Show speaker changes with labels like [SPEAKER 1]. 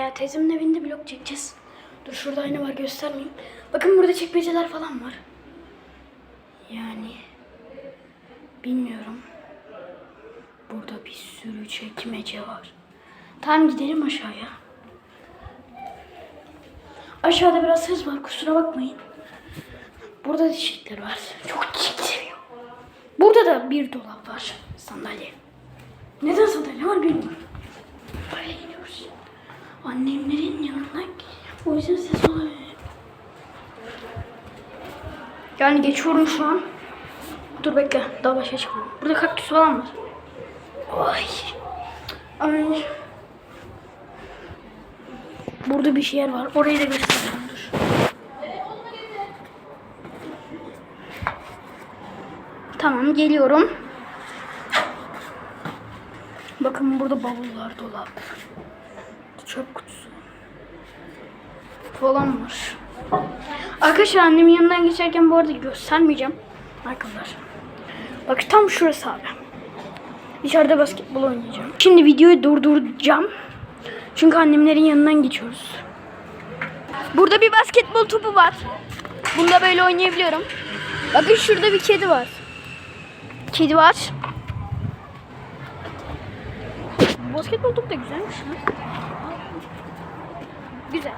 [SPEAKER 1] Ee, teyzemin evinde vlog çekeceğiz. Dur şurada ayna var göstermeyeyim. Bakın burada çekmeceler falan var. Yani bilmiyorum. Burada bir sürü çekmece var. Tamam gidelim aşağıya. Aşağıda biraz hız var kusura bakmayın. Burada da çiçekler var. Çok çiçek. Burada da bir dolap var. Sandalye. Neden sandalye var bilmiyorum. Böyle iniyoruz. Annemlerin yanına o yüzden ses olabilir. Yani geçiyorum şu an. Dur bekle. Daha başa çıkmam. Burada kaktüs falan var. Ay. Ay. Burada bir şeyler var. Orayı da göstereceğim. Dur. Tamam geliyorum. Bakın burada bavullar dolap. Çöp kutusu. Falan var. Arkadaşlar annemin yanından geçerken bu arada göstermeyeceğim. Arkadaşlar. Bak tam şurası abi. Dışarıda basketbol oynayacağım. Şimdi videoyu durduracağım. Çünkü annemlerin yanından geçiyoruz. Burada bir basketbol topu var. Bunda böyle oynayabiliyorum. Bakın şurada bir kedi var. Kedi var. Basketbol topu da güzelmiş. Güzel.